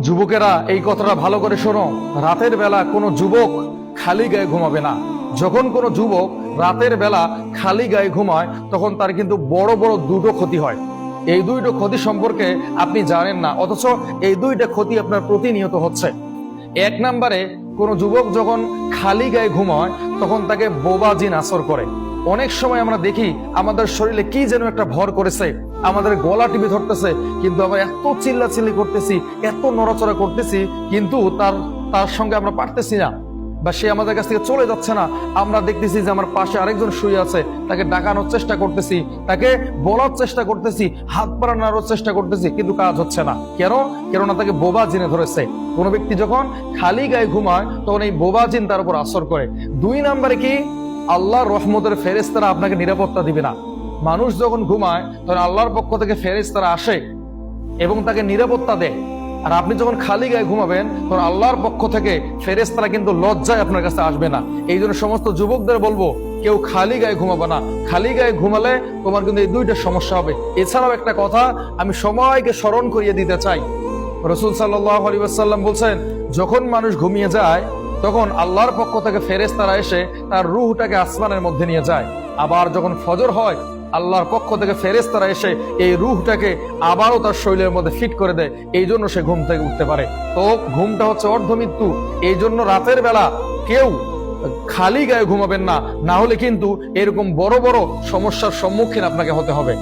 যুবকেরা এই কথাটা ভালো করে শোনো। রাতের বেলা কোনো যুবক খালি গায়ে ঘুমাবে না। যখন কোনো যুবক রাতের বেলা খালি গায়ে ঘুমায়, তখন তার কিন্তু বড় বড় দুটো ক্ষতি হয়। এই দুইটো ক্ষতি সম্পর্কে আপনি জানেন না, অথচ এই দুইটা ক্ষতি আপনার প্রতিনিয়ত হচ্ছে। এক নম্বরে, কোনো যুবক যখন খালি গায়ে ঘুমায়, তখন তাকে বোবা জিন আসর করে। অনেক সময় আমরা দেখি আমাদের শরীরে কি যেন একটা ভর করেছে, আমাদের গলা টিপে ধরতেছে, কিন্তু আমরা এত চিল্লা চিল্লি করতেছি, এত নড়াচড়া করতেছি, কিন্তু তার তার সঙ্গে আমরা পারতেছি না বা সে আমাদের কাছ থেকে চলে যাচ্ছে না। আমরা দেখতেছি যে আমার পাশে আরেকজন শুয়ে আছে, তাকে ডাকানোর চেষ্টা করতেছি, তাকে বলার চেষ্টা করতেছি, হাত পাড়া নাড়ার চেষ্টা করতেছি, কিন্তু কাজ হচ্ছে না। কেন? কেননা তাকে বোবা জিনে ধরেছে। কোনো ব্যক্তি যখন খালি গায়ে ঘুমায়, তখন এই বোবা জিন তার উপর আসর করে। দুই নম্বরে কি? আল্লাহর রহমতের ফেরেস্তারা আপনাকে নিরাপত্তা দিবে না। মানুষ যখন ঘুমায়, তখন আল্লাহর পক্ষ থেকে ফেরেস্তারা আসে এবং তাকে নিরাপত্তা দেয়। আর আপনি যখন খালি গায়ে ঘুমাবেন, তখন আল্লাহর পক্ষ থেকে ফেরেস্তারা কিন্তু লজ্জায় আপনার কাছে আসবে না। এই জন্য সমস্ত যুবকদের বলব, কেউ খালি গায়ে ঘুমাবে না। খালি গায়ে ঘুমালে তোমার কিন্তু এই দুইটা সমস্যা হবে। এছাড়াও একটা কথা আমি সময়কে স্মরণ করিয়ে দিতে চাই। রসুল সাল্লাহ আলী আসাল্লাম বলছেন, যখন মানুষ ঘুমিয়ে যায় তখন আল্লাহর পক্ষ থেকে ফেরেস্তারা এসে তার রুহটাকে আসমানের মধ্যে নিয়ে যায়। আবার যখন ফজর হয়, আল্লাহর পক্ষ থেকে ফেরেস্তারা এসে এই রুহটাকে আবারও তার শরীরের মধ্যে ফিট করে দেয়। এই জন্য সে ঘুম থেকে উঠতে পারে। তো ঘুমটা হচ্ছে অর্ধ মৃত্যু এই জন্য রাতের বেলা কেউ খালি গায়ে ঘুমাবেন না। না হলে কিন্তু এরকম বড় বড় সমস্যার সম্মুখীন আপনাকে হতে হবে।